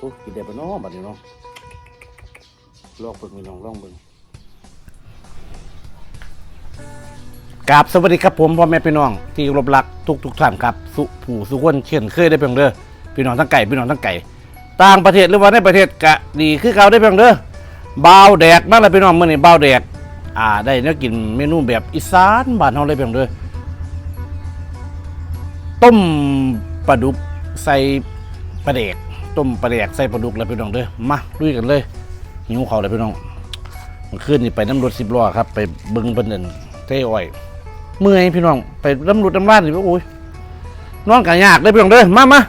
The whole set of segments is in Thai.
ตุ๊กินได้ปะเนาะบัดนี้เนาะลองเบิ่งพี่น้องลองเบิ่งกราบสวัสดีครับผมพ่อแม่พี่น้องที่เคารบรักทุกทุกๆท่านครับสุผู้สุคนเช่นเคยได้เพียงเด้อพี่น้องทั้งไก่พี่น้องทั้งไก่ ต่างประเทศหรือว่าในประเทศกะดีคือเก่าได้เพียงเด้อบ่าวแดกนั่นแหละพี่น้องมื้อนี้บ่าวแดกอ่าได้เนื้อกินเมนูแบบอีสานบ้านเฮาเลยเพียงเด้อต้มปลาดุกใส่ปลาแดก ต้มปลาแดกใส่ปลาดุกแล้วพี่น้องเด้อมาลุยกันเลยหิวเขาวเลยพี่น้องเมื่อคืนนี่ไปน้ำรถสิบล้อครับ ไปเบึงเพิ่นนั่นเท่อ้อยเมื่อยพี่น้องไปน้ำรถน้ำร้านนี่โอ้ยนอนกันยากเลยพี่น้องเด้อมามา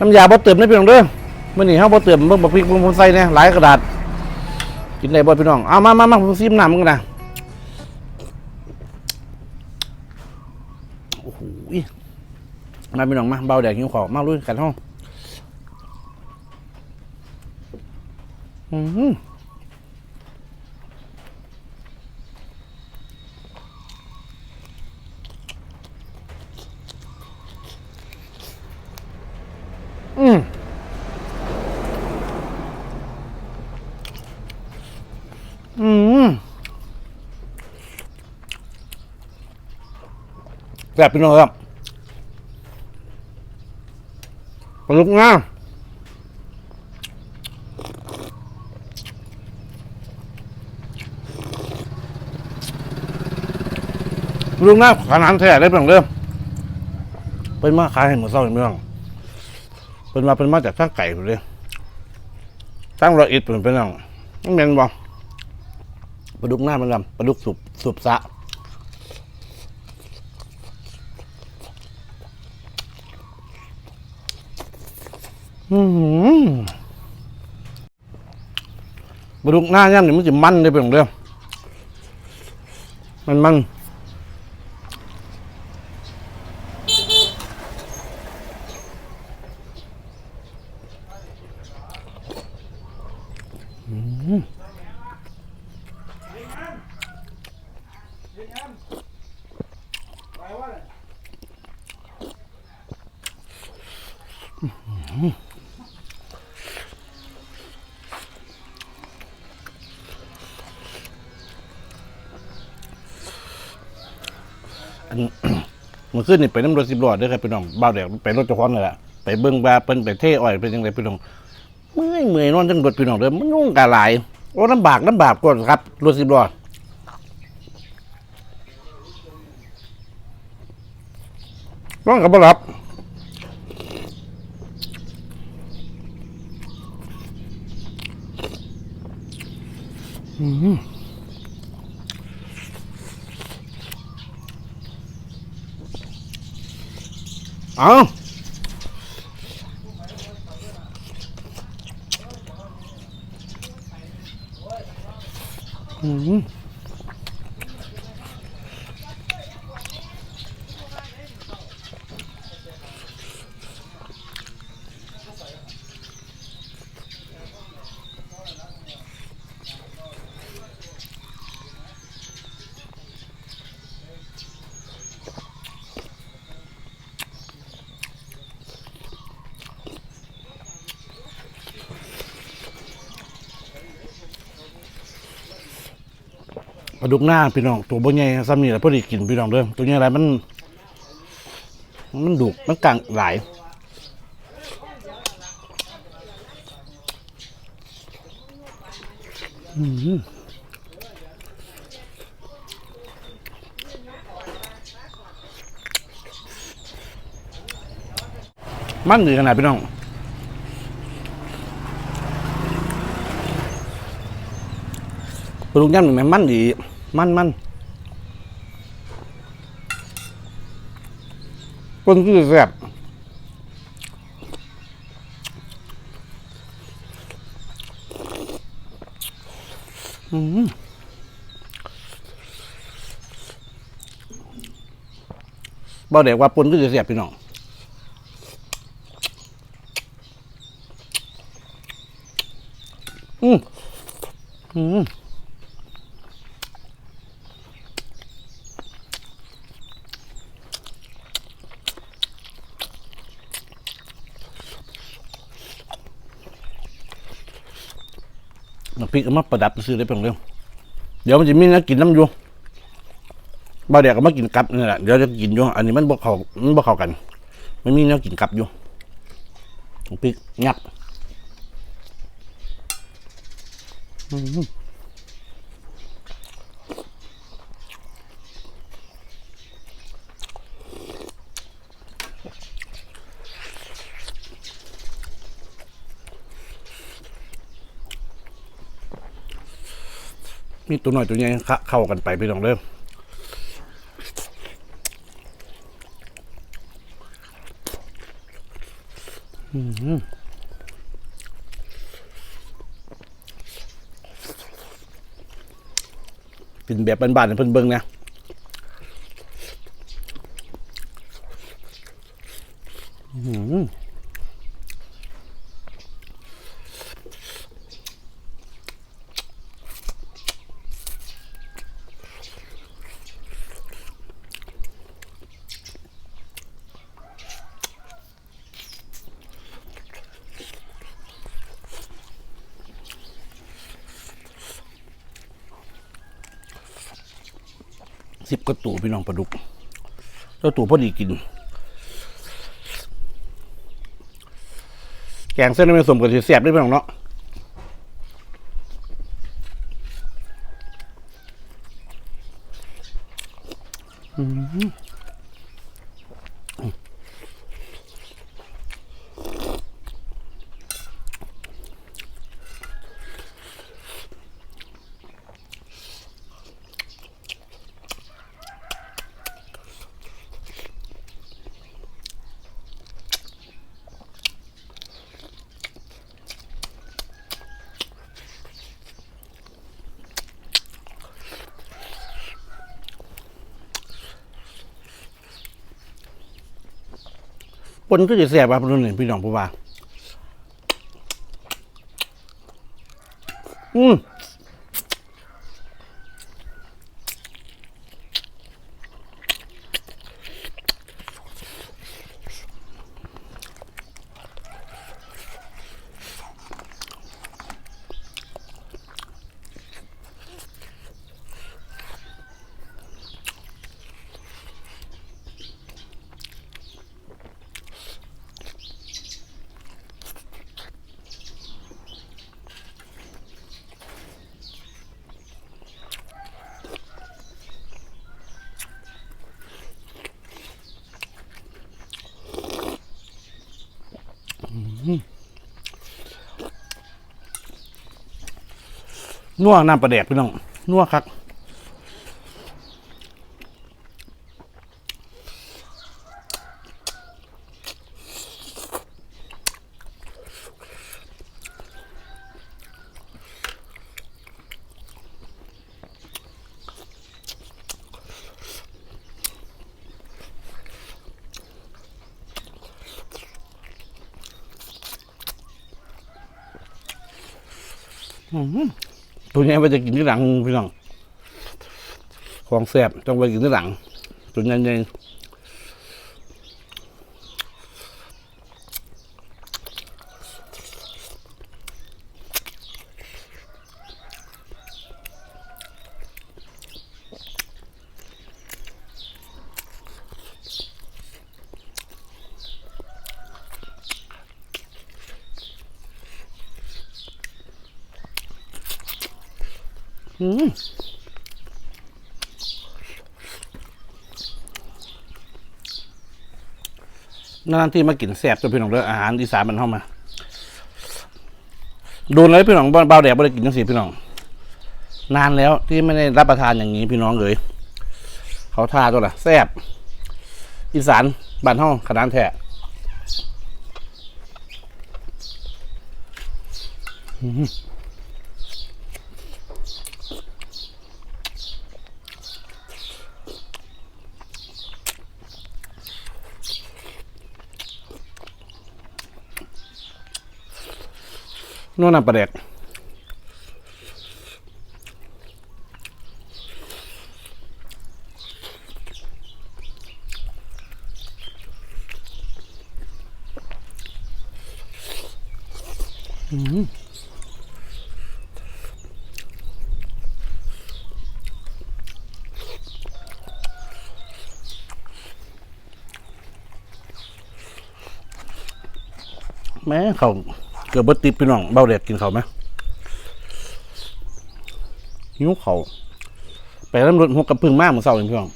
น้ำยาบ่เติมเลยพี่น้องเด้อมื้อนี้เฮาบ่เติมเบิ่งบ่พริกเบิ่งผมใส่เนี่ยหลายกระดาษกินได้บ่พี่น้องเอามามามาผมซิมน้ำมึงนะโอ้โหมาพี่น้องมาเบาแดกหิวขอมาลุยกันห้อง อืมอืมอืมแซ่บพี่น้องครับปลาลูกงา ลูกหน้าขนาดแท้ได้เพียงเดิมเป็นมาขายให้หมูเศร้าอย่างเมืองเป็นมาเป็นมาจากทางไก่เลยทางร้อยเอ็ดเป็นเป็นยังไม่เป็นบ่ปลาดุกหน้ามันลำปลาดุกสุบสุบสะอืมปลาดุกหน้าย่ำนี่มันจะมันได้เป็นของเดียวมันมัน อันมันขึ้นนี่ไปน้ำรถสิบล้อด้อครับพี่น้องบ้าวแดกไปรถเจ้าของนี่แหละไปเบิ่งบาเป็นไปเท่อ้อยเป็นยังไงพี่น้องเมื่อยเมื่อยนอนจังรถพี่น้องเด้อมันยุ่งกะหลายโอ้ลำบากลำบากก่อนครับรถสิบล้อร้องกับบ่หลับ เอาอืม ปลาดุกหน้าพี่น้องตัวบ่ใหญ่ซ้ำนี่แหละพอดีกินพี่น้องเด้อตัวใหญ่อะไรมัน มันดุมันกลางหลายอืมมันดีขนาดพี่น้อง ปลาดุกย่ำหนึ่งมันมันดีมันมันคนคือแซ่บอืมบ่เด็กว่าปนก็จะเสียบพี่น้องอืมอืม พริกเอามาประดับซื้อได้เพียงเดียวเดี๋ยวมันจะมีนักกินน้ำอยู่บ่าเดียกก็มากินกับนี่แหละเดี๋ยวจะกินอยู่อันนี้มันบ่เข้ามันบ่เข้ากันไม่มีแนักกินกับอยู่พริกงับอื มีตัวหน่อยตัวใหญ่เข้ากันไปพี่น้องเริ่มกินแบบบ้านๆเพิ่นเบิ่งนะอื้อหือ สิบกระตูพี่น้องปลาดุกแล้วตู่พอดีกิน แกงเส้นไม่สมกับที่แสบได้พี่น้องเนาะอืม ปนก็จะแซ่บครับพี่น้องพี่น้องผู้ว่าอืม นัวน้ำปลาแดกพี่น้องนัวคัก ตัวนี้ว่าจะกินที่หลังพี่น้องของแสบต้องไปกินที่หลังตัวนี้เอง นานที่มากินแซบตัวพี่น้องเด้ออาหารอีสานมันเข้ามาโดนเลยพี่น้องเบาแดดไม่ได้กินจังสีพี่น้อง นานแล้วที่ไม่ได้รับประทานอย่างนี้พี่น้องเลยเขาทาตัวละแซบอีสานบ้านห้องขนาดแท้อืม นวดน้ำประเดกอืแม่เขา เกือบเบิดติดพี่น้องเบ้าแดดกินเขาไหมหิวเขาไปน้ำรถหัวกระพึ่งมากเหมือนเสาเองพี่น้อง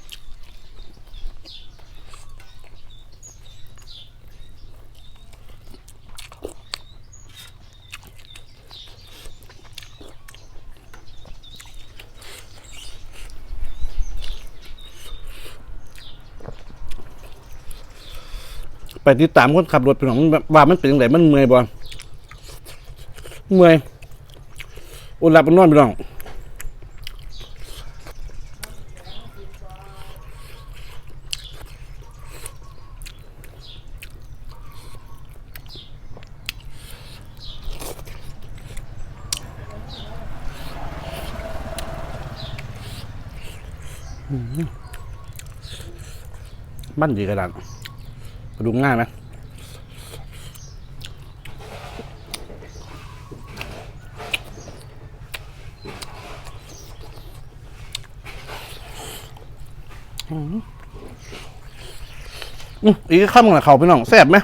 ไปติดตามคนขับรถพี่น้องว่ามันเป็นยังไงมันเมื่อยบ่ เมื่อยอุลับมันนอนพี่น้องมันดีกระดานกระดูกง่ายไหม อีกข้ามกับเขาพี่น้องแซ่บไหม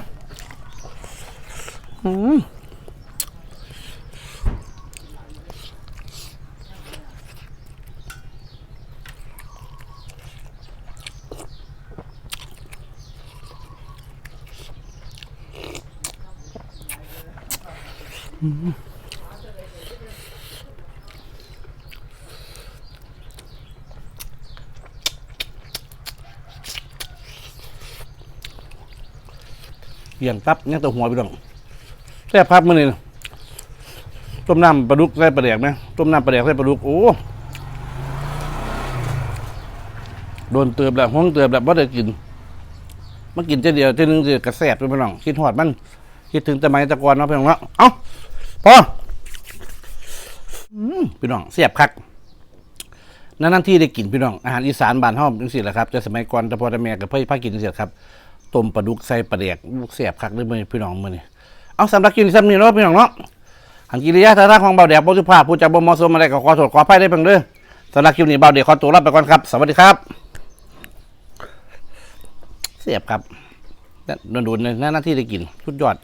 อืม เหี่ยงตับเนี่ยตัวหัวพี่น้องแซ่บครับมื้อนี้ต้มน้ำปลาดุกใส่ปลาแดกไหมต้มน้ำปลาแดกใส่ปลาดุกโอ้โดนเติมแล้วห้องเติมแล้วว่าได้กินมากินเจ้เดียวเจนึงเจะกระแสบไปพี่น้องคิดหอดมัน คิดถึงแต่ไม้ตะกอนเนาะพี่น้องเนาะเอ้าพออืมพี่น้องเสียบคักนั่นนั่นที่ได้กินพี่น้องอาหารอีสานบ้านห้อมจังสิแหละครับแต่สมัยก่อนแต่พอแต่แม่กับเพื่อนพากินจังสิแหละครับ ต้มปลาดุกใส่ปลาแดกลูกเสียบคักด้วยมื้อพี่น้องมือนี่เอาสำหรับกินซ้ำนี้เนาะพี่น้องเนาะหันกิริยาท่าทางของเบาแดกบ่สุภาพผู้จับ่มมอสมอะไรก็ขอโทษขออภัยได้เพียงเด้อสำหรับคลิปนี้เบาแดกขอตัวลาไปก่อนครับ สวัสดีครับ เสียบครับโดนๆในหน้าที่ได้กินสุดยอด